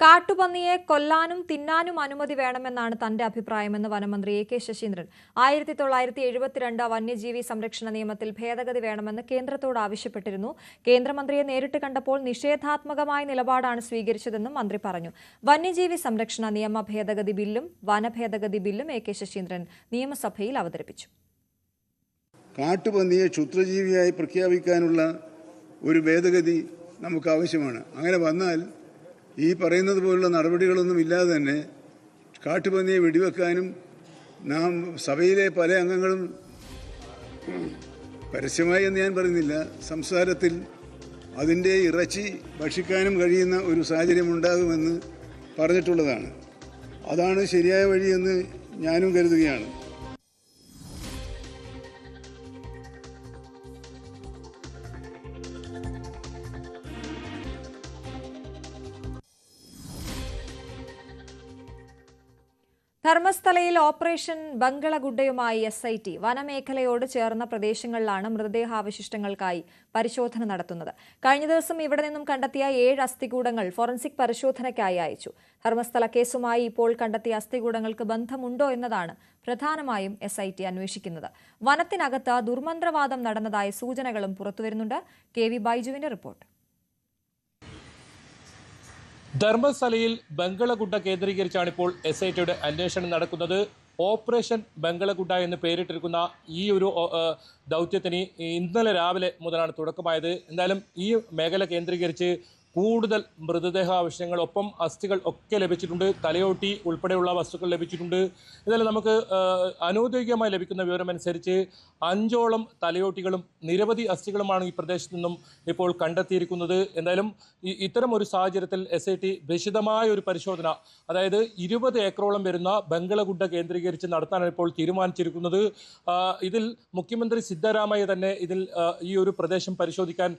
കാട്ടുപന്നിയെ കൊല്ലാനും തിന്നാനും അനുമതി വേണമെന്നാണ് തന്റെ അഭിപ്രായമെന്ന് വനമന്ത്രി എ കെ ശശീന്ദ്രൻ. ആയിരത്തി തൊള്ളായിരത്തി എഴുപത്തിരണ്ട് വന്യജീവി സംരക്ഷണ നിയമത്തിൽ ഭേദഗതി വേണമെന്ന് കേന്ദ്രത്തോട് ആവശ്യപ്പെട്ടിരുന്നു. കേന്ദ്രമന്ത്രിയെ നേരിട്ട് കണ്ടപ്പോൾ നിഷേധാത്മകമായ നിലപാടാണ് സ്വീകരിച്ചതെന്നും മന്ത്രി പറഞ്ഞു. വന്യജീവി സംരക്ഷണ നിയമ ഭേദഗതി ബില്ലും വനഭേദഗതി ബില്ലും എ കെ ശശീന്ദ്രൻ നിയമസഭയിൽ അവതരിപ്പിച്ചു. കാട്ടുപന്നിയെ ക്ഷുദ്രജീവിയായി പ്രഖ്യാപിക്കാനുള്ള ഒരു ഭേദഗതി നമുക്ക് ആവശ്യമാണ്. അങ്ങനെ വന്നാൽ ഈ പറയുന്നത് പോലുള്ള നടപടികളൊന്നും ഇല്ലാതെ തന്നെ കാട്ടുപന്നിയെ വെടിവെക്കാനും നാം സഭയിലെ പല അംഗങ്ങളും പരസ്യമായി എന്ന് ഞാൻ പറയുന്നില്ല. സംസാരത്തിൽ അതിന്റെ ഇറച്ചി ഭക്ഷിക്കാനും കഴിയുന്ന ഒരു സാഹചര്യം ഉണ്ടാകുമെന്ന് പറഞ്ഞിട്ടുള്ളതാണ്. അതാണ് ശരിയായ വഴിയെന്ന് ഞാനും കരുതുകയാണ്. ധർമ്മസ്ഥലയിൽ ഓപ്പറേഷൻ ബംഗളഗുഡയുമായി എസ് ഐ ടി വനമേഖലയോട് ചേർന്ന പ്രദേശങ്ങളിലാണ് മൃതദേഹാവശിഷ്ടങ്ങൾക്കായി പരിശോധന നടത്തുന്നത്. കഴിഞ്ഞ ദിവസം ഇവിടെ നിന്നും കണ്ടെത്തിയ ഏഴ് അസ്ഥികൂടങ്ങൾ ഫോറൻസിക് പരിശോധനയ്ക്കായി അയച്ചു. ധർമ്മസ്ഥല കേസുമായി ഇപ്പോൾ കണ്ടെത്തിയ അസ്ഥികൂടങ്ങൾക്ക് ബന്ധമുണ്ടോ എന്നതാണ് പ്രധാനമായും എസ് ഐ ടി അന്വേഷിക്കുന്നത്. വനത്തിനകത്ത് ദുർമന്ത്രവാദം നടന്നതായ സൂചനകളും പുറത്തുവരുന്നുണ്ട്. കെ വി ബൈജുവിന്റെ റിപ്പോർട്ട്. ധർമ്മസ്ഥലയിൽ ബംഗളഗുഡ കേന്ദ്രീകരിച്ചാണ് ഇപ്പോൾ എസ് ഐ ടിയുടെ അന്വേഷണം നടക്കുന്നത്. ഓപ്പറേഷൻ ബംഗളഗുഡ എന്ന് പേരിട്ടിരിക്കുന്ന ഈ ഒരു ദൗത്യത്തിന് ഇന്നലെ രാവിലെ മുതലാണ് തുടക്കമായത്. എന്തായാലും ഈ മേഖല കേന്ദ്രീകരിച്ച് കൂടുതൽ മൃതദേഹാവശങ്ങൾ ഒപ്പം അസ്ഥികൾ ഒക്കെ ലഭിച്ചിട്ടുണ്ട്. തലയോട്ടി ഉൾപ്പെടെയുള്ള വസ്തുക്കൾ ലഭിച്ചിട്ടുണ്ട്. ഇതെല്ലാം നമുക്ക് അനൗദ്യോഗികമായി ലഭിക്കുന്ന വിവരമനുസരിച്ച് അഞ്ചോളം തലയോട്ടികളും നിരവധി അസ്ഥികളുമാണ് ഈ പ്രദേശത്ത് നിന്നും ഇപ്പോൾ കണ്ടെത്തിയിരിക്കുന്നത്. എന്തായാലും ഇത്തരം ഒരു സാഹചര്യത്തിൽ എസ് ഐ ടി വിശദമായ ഒരു പരിശോധന അതായത് ഇരുപത് ഏക്കറോളം വരുന്ന ബംഗളഗുഡ കേന്ദ്രീകരിച്ച് നടത്താനാണ് ഇപ്പോൾ തീരുമാനിച്ചിരിക്കുന്നത്. ഇതിൽ മുഖ്യമന്ത്രി സിദ്ധരാമയ്യ തന്നെ ഇതിൽ ഈ ഒരു പ്രദേശം പരിശോധിക്കാൻ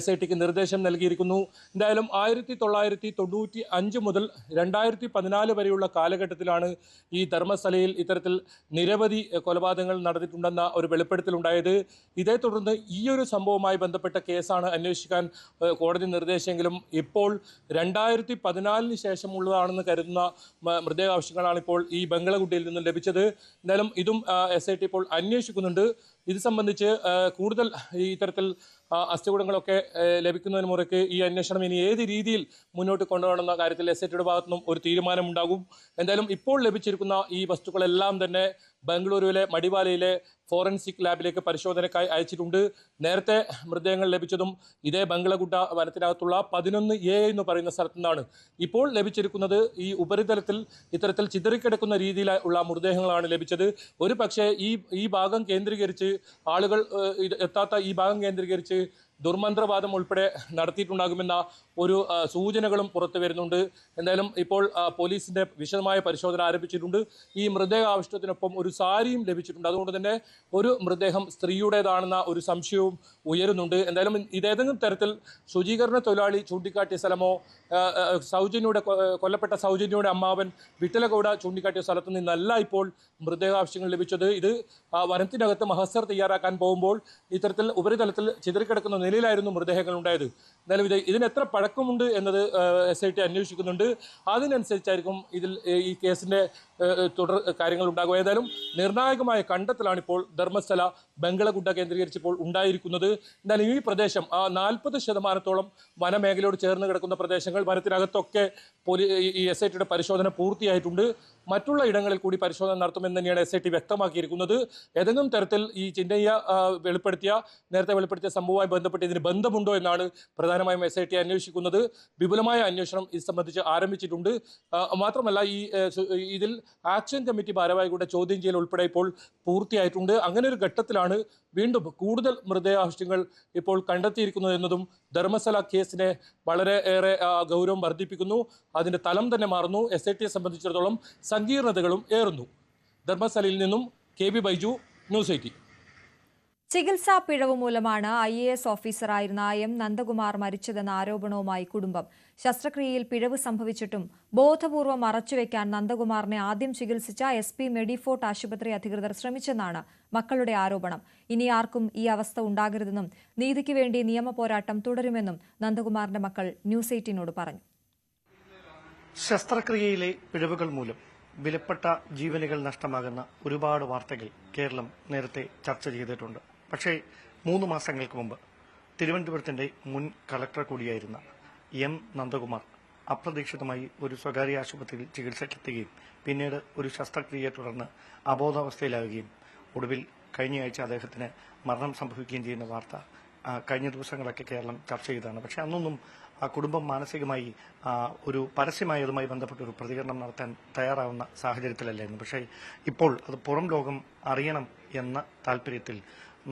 എസ് ഐ ടിക്ക് നിർദ്ദേശം നൽകിയിരിക്കുന്നു. എന്തായാലും ആയിരത്തി തൊള്ളായിരത്തി തൊണ്ണൂറ്റി അഞ്ച് മുതൽ രണ്ടായിരത്തി പതിനാല് വരെയുള്ള കാലഘട്ടത്തിലാണ് ഈ ധർമ്മസ്ഥലയിൽ ഇത്തരത്തിൽ നിരവധി കൊലപാതകങ്ങൾ നടന്നിട്ടുണ്ടെന്ന ഒരു വെളിപ്പെടുത്തലുണ്ടായത്. ഇതേ തുടർന്ന് ഈ ഒരു സംഭവവുമായി ബന്ധപ്പെട്ട കേസാണ് അന്വേഷിക്കാൻ കോടതി നിർദ്ദേശമെങ്കിലും ഇപ്പോൾ രണ്ടായിരത്തി പതിനാലിന് ശേഷമുള്ളതാണെന്ന് കരുതുന്ന മൃതദേഹാവശ്യങ്ങളാണ് ഇപ്പോൾ ഈ ബംഗളകുട്ടിയിൽ നിന്നും ലഭിച്ചത്. എന്തായാലും ഇതും എസ് ഇപ്പോൾ അന്വേഷിക്കുന്നുണ്ട്. ഇത് സംബന്ധിച്ച് കൂടുതൽ ഈ ഇത്തരത്തിൽ അസ്ഥികൂടങ്ങളൊക്കെ ലഭിക്കുന്നതിന് മുറയ്ക്ക് ഈ അന്വേഷണം ഇനി ഏത് രീതിയിൽ മുന്നോട്ട് കൊണ്ടുപോകണമെന്ന കാര്യത്തിൽ എസ് ഐ ടിയുടെ ഭാഗത്തു നിന്നും ഒരു തീരുമാനമുണ്ടാകും. എന്തായാലും ഇപ്പോൾ ലഭിച്ചിരിക്കുന്ന ഈ വസ്തുക്കളെല്ലാം തന്നെ ബംഗളൂരുവിലെ മടിവാലയിലെ ഫോറൻസിക് ലാബിലേക്ക് പരിശോധനയ്ക്കായി അയച്ചിട്ടുണ്ട്. നേരത്തെ മൃതദേഹങ്ങൾ ലഭിച്ചതും ഇതേ ബംഗളഗുഡ വനത്തിനകത്തുള്ള പതിനൊന്ന് എ എന്ന് പറയുന്ന സ്ഥലത്തു നിന്നാണ് ഇപ്പോൾ ലഭിച്ചിരിക്കുന്നത്. ഈ ഉപരിതലത്തിൽ ഇത്തരത്തിൽ ചിതറിക്കിടക്കുന്ന രീതിയിലുള്ള മൃതദേഹങ്ങളാണ് ലഭിച്ചത്. ഒരു പക്ഷേ ഈ ഈ ഭാഗം കേന്ദ്രീകരിച്ച് ആളുകൾ എത്താത്ത ഈ ഭാഗം കേന്ദ്രീകരിച്ച് ദുർമന്ത്രവാദം ഉൾപ്പെടെ നടത്തിയിട്ടുണ്ടാകുമെന്ന ഒരു സൂചനകളും പുറത്തു വരുന്നുണ്ട്. എന്തായാലും ഇപ്പോൾ പോലീസിന്റെ വിശദമായ പരിശോധന ആരംഭിച്ചിട്ടുണ്ട്. ഈ മൃതദേഹ ആവശ്യത്തിനൊപ്പം ഒരു സാരിയും ലഭിച്ചിട്ടുണ്ട്. അതുകൊണ്ട് തന്നെ ഒരു മൃതദേഹം സ്ത്രീയുടേതാണെന്ന ഒരു സംശയവും ഉയരുന്നുണ്ട്. എന്തായാലും ഇതേതെങ്കിലും തരത്തിൽ ശുചീകരണ തൊഴിലാളി ചൂണ്ടിക്കാട്ടിയ സ്ഥലമോ സൗജന്യയുടെ കൊല്ലപ്പെട്ട സൗജന്യയുടെ അമ്മാവൻ വിട്ടലഗൌഡ ചൂണ്ടിക്കാട്ടിയ സ്ഥലത്ത് നിന്നല്ല ഇപ്പോൾ മൃതദേഹാവശ്യങ്ങൾ ലഭിച്ചത്. ഇത് വനത്തിനകത്ത് മഹസർ തയ്യാറാക്കാൻ പോകുമ്പോൾ ഇത്തരത്തിൽ ഉപരിതലത്തിൽ ചിതറിക്കിടക്കുന്ന നിലയിലായിരുന്നു മൃതദേഹങ്ങൾ ഉണ്ടായത്. എന്നാലും ഇത് ഇതിന് എത്ര പഴക്കമുണ്ട് എന്നത് എസ് ഐ ടി അന്വേഷിക്കുന്നുണ്ട്. അതിനനുസരിച്ചായിരിക്കും ഇതിൽ ഈ കേസിന്റെ തുടർ കാര്യങ്ങൾ ഉണ്ടാകുക. ഏതായാലും നിർണായകമായ കണ്ടെത്തലാണ് ഇപ്പോൾ ധർമ്മസ്ഥല ബംഗളഗുഡ കേന്ദ്രീകരിച്ചിപ്പോൾ ഉണ്ടായിരിക്കുന്നത്. എന്നാലും ഈ പ്രദേശം ആ നാൽപ്പത് ശതമാനത്തോളം വനമേഖലയോട് ചേർന്ന് കിടക്കുന്ന പ്രദേശങ്ങൾ വനത്തിനകത്തൊക്കെ പോലീ ഈ എസ് ഐ ടിയുടെ പരിശോധന പൂർത്തിയായിട്ടുണ്ട്. മറ്റുള്ള ഇടങ്ങളിൽ കൂടി പരിശോധന നടത്തുമെന്ന് തന്നെയാണ് എസ് ഐ ടി വ്യക്തമാക്കിയിരിക്കുന്നത്. ഏതെങ്കിലും തരത്തിൽ ഈ ചിന്നയ്യ വെളിപ്പെടുത്തിയ നേരത്തെ വെളിപ്പെടുത്തിയ സംഭവവുമായി ബന്ധപ്പെട്ട് ഇതിന് ബന്ധമുണ്ടോ എന്നാണ് പ്രധാനമായും എസ് ഐ ടി അന്വേഷിക്കുന്നത്. വിപുലമായ അന്വേഷണം ഇത് സംബന്ധിച്ച് ആരംഭിച്ചിട്ടുണ്ട്. മാത്രമല്ല ഈ ഇതിൽ ആക്ഷൻ കമ്മിറ്റി ഭാരവാഹികളുടെ ചോദ്യം ചെയ്യൽ ഉൾപ്പെടെ ഇപ്പോൾ പൂർത്തിയായിട്ടുണ്ട്. അങ്ങനെ ഒരു ഘട്ടത്തിലാണ് വീണ്ടും കൂടുതൽ മൃതദേഹാവശിഷ്ടങ്ങൾ ഇപ്പോൾ കണ്ടെത്തിയിരിക്കുന്നത് എന്നതും ധർമ്മസല കേസിനെ വളരെ ഏറെ ഗൗരവം വർദ്ധിപ്പിക്കുന്നു. അതിന്റെ തലം തന്നെ മാറുന്നു. എസ് ഐ ടിയെ സംബന്ധിച്ചിടത്തോളം സങ്കീർണതകളും ഏറുന്നു. ധർമ്മസ്ഥലയിൽ നിന്നും K B Baiju news eighty ചികിത്സാ പിഴവ് മൂലമാണ് ഐ എ എസ് ഓഫീസറായിരുന്ന എം നന്ദകുമാർ മരിച്ചതെന്ന ആരോപണവുമായി കുടുംബം. ശസ്ത്രക്രിയയിൽ പിഴവ് സംഭവിച്ചിട്ടും ബോധപൂർവം മറച്ചുവെക്കാൻ നന്ദകുമാറിനെ ആദ്യം ചികിത്സിച്ച എസ് പി മെഡിഫോർട്ട് ആശുപത്രി അധികൃതർ ശ്രമിച്ചെന്നാണ് മക്കളുടെ ആരോപണം. ഇനി ആർക്കും ഈ അവസ്ഥ ഉണ്ടാകരുതെന്നും നീതിക്ക് വേണ്ടി നിയമ പോരാട്ടം തുടരുമെന്നും നന്ദകുമാറിന്റെ മക്കൾ ന്യൂസ് എയ്റ്റീനോട് പറഞ്ഞു. ശസ്ത്രക്രിയയിലെ പിഴവുകൾ മൂലം വിലപ്പെട്ട ജീവനുകൾ നഷ്ടമാകുന്ന ഒരുപാട് വാർത്തകൾ കേരളം നേരത്തെ ചർച്ച ചെയ്തിട്ടുണ്ട്. പക്ഷേ മൂന്ന് മാസങ്ങൾക്ക് മുമ്പ് തിരുവനന്തപുരത്തിന്റെ മുൻ കളക്ടർ കൂടിയായിരുന്ന എം നന്ദകുമാർ അപ്രതീക്ഷിതമായി ഒരു സ്വകാര്യ ആശുപത്രിയിൽ ചികിത്സയ്ക്കെത്തുകയും പിന്നീട് ഒരു ശസ്ത്രക്രിയയെ തുടർന്ന് അബോധാവസ്ഥയിലാവുകയും ഒടുവിൽ കഴിഞ്ഞയാഴ്ച അദ്ദേഹത്തിന് മരണം സംഭവിക്കുകയും ചെയ്യുന്ന വാർത്ത കഴിഞ്ഞ ദിവസങ്ങളൊക്കെ കേരളം ചർച്ച ചെയ്തതാണ്. പക്ഷെ അന്നൊന്നും ആ കുടുംബം മാനസികമായി ഒരു പരസ്യമായി അതുമായി ബന്ധപ്പെട്ട ഒരു പ്രതികരണം നടത്താൻ തയ്യാറാവുന്ന സാഹചര്യത്തിലല്ലായിരുന്നു. പക്ഷേ ഇപ്പോൾ അത് പുറം ലോകം അറിയണം എന്ന താല്പര്യത്തിൽ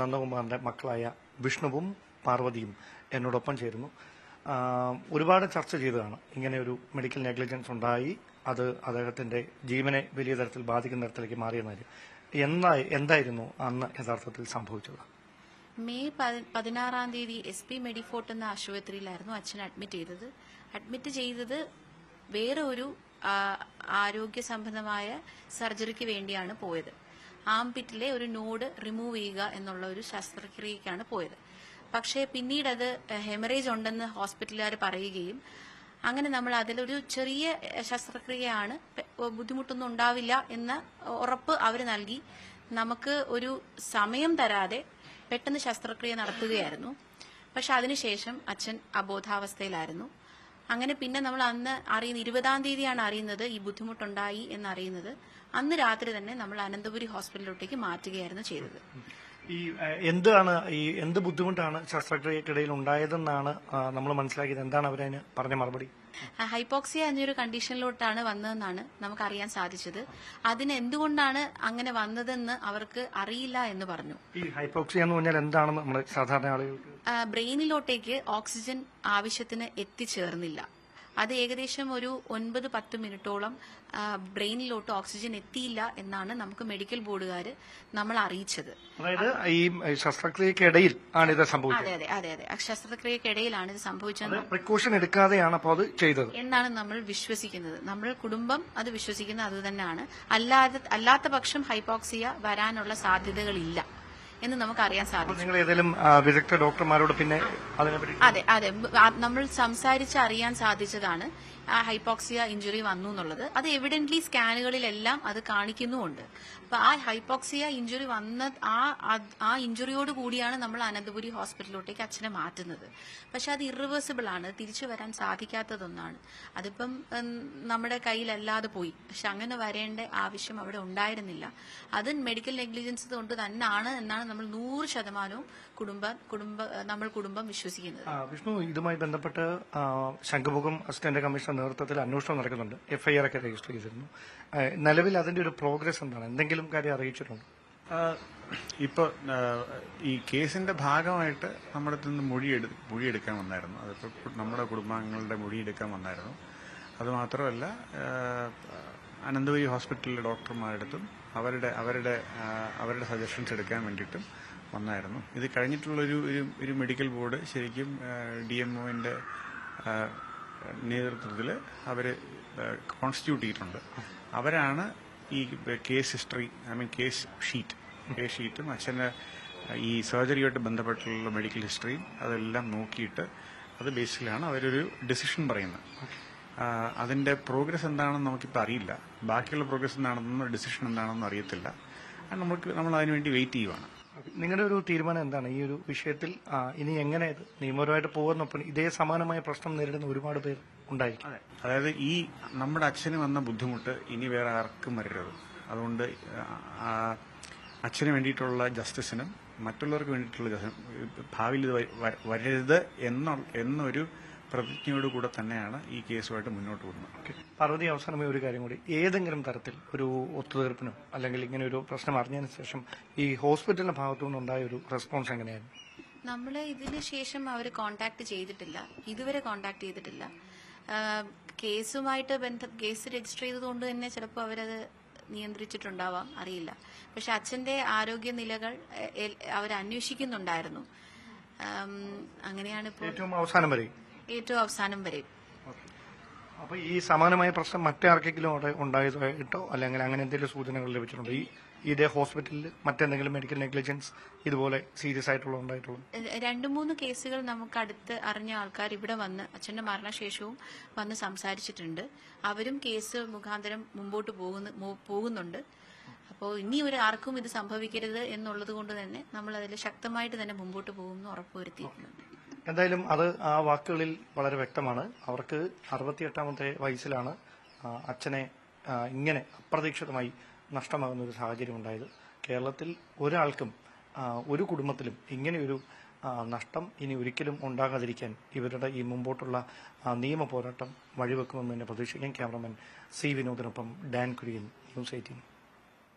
നന്ദകുമാറിന്റെ മക്കളായ വിഷ്ണുവും പാർവതിയും എന്നോടൊപ്പം ചേരുന്നു. ഒരുപാട് ചർച്ച ചെയ്തതാണ്. ഇങ്ങനെ ഒരു മെഡിക്കൽ നെഗ്ലിജൻസ് ഉണ്ടായി അത് അദ്ദേഹത്തിന്റെ ജീവനെ വലിയ തരത്തിൽ ബാധിക്കുന്ന തരത്തിലേക്ക് മാറിയ എന്തായിരുന്നു അന്ന് യഥാർത്ഥത്തിൽ സംഭവിച്ചത്? മെയ് പതി- പതിനാറാം തീയതി എസ് പി മെഡിഫോർട്ട് എന്ന ആശുപത്രിയിലായിരുന്നു അച്ഛൻ അഡ്മിറ്റ് ചെയ്തത്. അഡ്മിറ്റ് ചെയ്തത് വേറെ ഒരു ആരോഗ്യ സംബന്ധമായ സർജറിക്ക് വേണ്ടിയാണ് പോയത്. ആംപിറ്റിലെ ഒരു നോഡ് റിമൂവ് ചെയ്യുക എന്നുള്ള ഒരു ശസ്ത്രക്രിയക്കാണ് പോയത്. പക്ഷേ പിന്നീട് അത് ഹെമറേജ് ഉണ്ടെന്ന് ഹോസ്പിറ്റലുകാർ പറയുകയും അങ്ങനെ നമ്മൾ അതിലൊരു ചെറിയ ശസ്ത്രക്രിയയാണ് ബുദ്ധിമുട്ടൊന്നും ഉണ്ടാവില്ല എന്ന ഉറപ്പ് അവർ നൽകി. നമുക്ക് ഒരു സമയം തരാതെ പെട്ടെന്ന് ശസ്ത്രക്രിയ നടത്തുകയായിരുന്നു. പക്ഷെ അതിനുശേഷം അച്ഛൻ അബോധാവസ്ഥയിലായിരുന്നു. അങ്ങനെ പിന്നെ നമ്മൾ അന്ന് അറിയുന്ന ഇരുപതാം തീയതിയാണ് അറിയുന്നത് ഈ ബുദ്ധിമുട്ടുണ്ടായി എന്നറിയുന്നത്. അന്ന് രാത്രി തന്നെ നമ്മൾ അനന്തപുരി ഹോസ്പിറ്റലിലോട്ടേക്ക് മാറ്റുകയായിരുന്നു ചെയ്തത്. ഈ എന്താണ് ഈ എന്ത് ബുദ്ധിമുട്ടാണ് ശസ്ത്രക്രിയക്കിടയിൽ ഉണ്ടായതെന്നാണ് നമ്മൾ മനസ്സിലാക്കിയത്. എന്താണ് അവരതിന് പറഞ്ഞ മറുപടി? ഹൈപ്പോക്സിയ എന്നൊരു കണ്ടീഷനിലോട്ടാണ് വന്നതെന്നാണ് നമുക്ക് അറിയാൻ സാധിച്ചത്. അതിന് എന്തുകൊണ്ടാണ് അങ്ങനെ വന്നതെന്ന് അവർക്ക് അറിയില്ല എന്ന് പറഞ്ഞു. ഈ ഹൈപ്പോക്സിയ എന്ന് പറഞ്ഞാൽ എന്താണെന്ന് നമ്മൾ സാധാരണ ആളുകൾക്ക് ബ്രെയിനിലോട്ടേക്ക് ഓക്സിജൻ ആവശ്യത്തിന് എത്തിച്ചേർന്നില്ല. അത് ഏകദേശം ഒരു ഒൻപത് പത്ത് മിനിറ്റോളം ബ്രെയിനിലോട്ട് ഓക്സിജൻ എത്തിയില്ല എന്നാണ് നമുക്ക് മെഡിക്കൽ ബോർഡുകാർ നമ്മൾ അറിയിച്ചത്. അതായത് ഈ ശസ്ത്രക്രിയക്കിടയിൽ ആണ് ഇത് സംഭവിച്ചത്. അതെ അതെ അതെ അതെ. ശസ്ത്രക്രിയക്കിടയിലാണ് ഇത് സംഭവിച്ചത്. പ്രിക്കോഷൻ എടുക്കാതെയാണ് അപ്പോൾ അത് ചെയ്തത്. എന്നാണ് നമ്മൾ വിശ്വസിക്കുന്നത്. നമ്മൾ കുടുംബം അത് വിശ്വസിക്കുന്നത് അത് തന്നെയാണ് അല്ലാതെ അല്ലാത്ത പക്ഷം ഹൈപ്പോക്സിയ വരാനുള്ള സാധ്യതകളില്ല. എന്ന് നമുക്ക് അറിയാൻ സാധിക്കും നിങ്ങൾ ഏതെങ്കിലും വിദഗ്ധ ഡോക്ടർമാരോട് പിന്നെ അതെ അതെ. നമ്മൾ സംസാരിച്ച് അറിയാൻ സാധിച്ചതാണ്. ആ ഹൈപ്പോക്സിയ ഇഞ്ചുറി വന്നു എന്നുള്ളത്. അത് എവിഡന്റ്ലി സ്കാനുകളിലെല്ലാം അത് കാണിക്കുന്നുമുണ്ട്. അപ്പൊ ആ ഹൈപ്പോക്സിയ ഇഞ്ചുറി വന്ന ആ ആ ഇഞ്ചുറിയോട് കൂടിയാണ് നമ്മൾ അനന്തപുരി ഹോസ്പിറ്റലിലോട്ടേക്ക് അച്ഛനെ മാറ്റുന്നത്. പക്ഷെ അത് ഇറിവേഴ്സിബിൾ ആണ്. തിരിച്ചു വരാൻ സാധിക്കാത്തതൊന്നാണ്. അതിപ്പം നമ്മുടെ കയ്യിലല്ലാതെ പോയി. പക്ഷെ അങ്ങനെ വരേണ്ട ആവശ്യം അവിടെ ഉണ്ടായിരുന്നില്ല. അത് മെഡിക്കൽ നെഗ്ലിജൻസ് കൊണ്ട് തന്നെയാണ് എന്നാണ് നമ്മൾ നൂറ് ശതമാനവും കുടുംബ കുടുംബ നമ്മൾ കുടുംബം വിശ്വസിക്കുന്നത്. ആ, വിഷ്ണു ഇതുമായി ബന്ധപ്പെട്ട് ശംഖുമുഖം അസിസ്റ്റന്റ് കമ്മീഷണർ നേതൃത്വത്തിൽ അന്വേഷണം നടക്കുന്നുണ്ട്. എഫ്ഐആർ ഒക്കെ രജിസ്റ്റർ ചെയ്തിരുന്നു. നിലവിൽ അതിന്റെ ഒരു പ്രോഗ്രസ് എന്താണ്? എന്തെങ്കിലും കാര്യം അറിയിച്ചിട്ടുണ്ടോ? ഇപ്പോൾ ഈ കേസിന്റെ ഭാഗമായിട്ട് നമ്മുടെ അടുത്ത് നിന്ന് മൊഴിയെടു മൊഴിയെടുക്കാൻ വന്നായിരുന്നു. അതിപ്പോൾ നമ്മുടെ കുടുംബാംഗങ്ങളുടെ മൊഴിയെടുക്കാൻ വന്നായിരുന്നു. അതുമാത്രമല്ല മാത്രമല്ല അനന്തപുരി ഹോസ്പിറ്റലിലെ ഡോക്ടർമാരുടെ അടുത്തും അവരുടെ അവരുടെ അവരുടെ സജഷൻസ് എടുക്കാൻ വേണ്ടിയിട്ടും വന്നായിരുന്നു. ഇത് കഴിഞ്ഞിട്ടുള്ളൊരു ഒരു ഒരു മെഡിക്കൽ ബോർഡ് ശരിക്കും ഡി എം ഒന്റെ നേതൃത്വത്തിൽ അവർ കോൺസ്റ്റിറ്റ്യൂട്ട് ചെയ്തിട്ടുണ്ട്. അവരാണ് ഈ case history I mean case sheet case ഷീറ്റും അച്ഛന്റെ ഈ സർജറിയുമായിട്ട് ബന്ധപ്പെട്ടുള്ള മെഡിക്കൽ ഹിസ്റ്ററിയും അതെല്ലാം നോക്കിയിട്ട് അത് ബേസിലാണ് അവരൊരു ഡിസിഷൻ പറയുന്നത്. അതിന്റെ പ്രോഗ്രസ് എന്താണെന്ന് നമുക്കിപ്പോൾ അറിയില്ല. ബാക്കിയുള്ള പ്രോഗ്രസ് എന്താണെന്നോ ഡിസിഷൻ എന്താണെന്നോ അറിയത്തില്ല. നമുക്ക് നമ്മൾ അതിനുവേണ്ടി വെയിറ്റ് ചെയ്യുവാണ്. നിങ്ങളുടെ ഒരു തീരുമാനം എന്താണ്? ഈ ഒരു വിഷയത്തിൽ ഇനി എങ്ങനെ ഇത് നിയമപരമായിട്ട് പോകുന്നപ്പോൾ ഇതേ സമാനമായ പ്രശ്നം നേരിടുന്ന ഒരുപാട് പേർ ഉണ്ടായിരിക്കും. അതായത് ഈ നമ്മുടെ അച്ഛന് വന്ന ബുദ്ധിമുട്ട് ഇനി വേറെ ആർക്കും വരരുത്. അതുകൊണ്ട് അച്ഛന് വേണ്ടിയിട്ടുള്ള ജസ്റ്റിസിനും മറ്റുള്ളവർക്ക് വേണ്ടിയിട്ടുള്ള ഭാവിയിൽ ഇത് വരരുത് എന്നൊരു പ്രതിജ്ഞയോട് കൂടെ തന്നെയാണ് ഈ കേസുമായിട്ട് മുന്നോട്ട് പോകുന്നത്. ഓക്കെ. പാർവതി അവസാനമായി ഒരു കാര്യം കൂടി. ഏതെങ്കിലും തരത്തിൽ ഒരു ഒത്തുതീർപ്പിനോ അല്ലെങ്കിൽ ഇങ്ങനെ ഒരു പ്രശ്നം അറിഞ്ഞതിന് ശേഷം ഈ ഹോസ്പിറ്റലിന്റെ ഭാഗത്തു നിന്നുണ്ടായ ഒരു റെസ്പോൺസ് എങ്ങനെയായിരുന്നു? നമ്മൾ ഇതിന് ശേഷം അവർ കോണ്ടാക്ട് ചെയ്തിട്ടില്ല. ഇതുവരെ കോണ്ടാക്ട് ചെയ്തിട്ടില്ല. കേസുമായിട്ട് ബന്ധം കേസ് രജിസ്റ്റർ ചെയ്തതുകൊണ്ട് തന്നെ ചിലപ്പോൾ അവരത് നിയന്ത്രിച്ചിട്ടുണ്ടാവാം അറിയില്ല. പക്ഷെ അച്ഛന്റെ ആരോഗ്യ നിലകൾ അവർ അന്വേഷിക്കുന്നുണ്ടായിരുന്നു അങ്ങനെയാണ് ഇപ്പോൾ ഏറ്റവും അവസാനം വരെ ഏറ്റവും അവസാനം വരെ. അപ്പൊ ഈ സമാനമായ പ്രശ്നം മറ്റാർക്കെങ്കിലും അവിടെ ഉണ്ടായതായിട്ടോ അല്ലെങ്കിൽ അങ്ങനെ എന്തെങ്കിലും സൂചനകൾ ലഭിച്ചിട്ടുണ്ടോ? ഈ ഇതേ ഹോസ്പിറ്റലിൽ മറ്റെന്തെങ്കിലും മെഡിക്കൽ നെഗ്ലിജൻസ് ഇതുപോലെ സീരിയസ് ആയിട്ടുള്ള ഉണ്ടായിട്ടുള്ളൂ? രണ്ടു മൂന്ന് കേസുകൾ നമുക്ക് അടുത്ത് അറിഞ്ഞ ആൾക്കാർ ഇവിടെ വന്ന് അച്ഛന്റെ മരണശേഷവും വന്ന് സംസാരിച്ചിട്ടുണ്ട്. അവരും കേസ് മുഖാന്തരം മുമ്പോട്ട് പോകുന്നു പോകുന്നുണ്ട്. അപ്പോൾ ഇനി ഒരു ആർക്കും ഇത് സംഭവിക്കരുത് എന്നുള്ളത് കൊണ്ട് തന്നെ നമ്മൾ അതിൽ ശക്തമായിട്ട് തന്നെ മുമ്പോട്ട് പോകുമെന്ന് ഉറപ്പുവരുത്തിയിട്ടുണ്ട്. എന്തായാലും അത് ആ വാക്കുകളിൽ വളരെ വ്യക്തമാണ്. അവർക്ക് അറുപത്തിയെട്ടാമത്തെ വയസ്സിലാണ് അച്ഛനെ ഇങ്ങനെ അപ്രതീക്ഷിതമായി നഷ്ടമാകുന്ന ഒരു സാഹചര്യം ഉണ്ടായത്. കേരളത്തിൽ ഒരാൾക്കും ഒരു കുടുംബത്തിലും ഇങ്ങനെയൊരു നഷ്ടം ഇനി ഒരിക്കലും ഉണ്ടാകാതിരിക്കാൻ ഇവരുടെ ഈ മുമ്പോട്ടുള്ള നിയമ പോരാട്ടം വഴിവെക്കുമെന്ന് തന്നെ പ്രതീക്ഷിക്കാം. ക്യാമറമാൻ സി വിനോദിനൊപ്പം ഡാൻ കുര്യൻ ന്യൂസ് എയ്റ്റീൻ.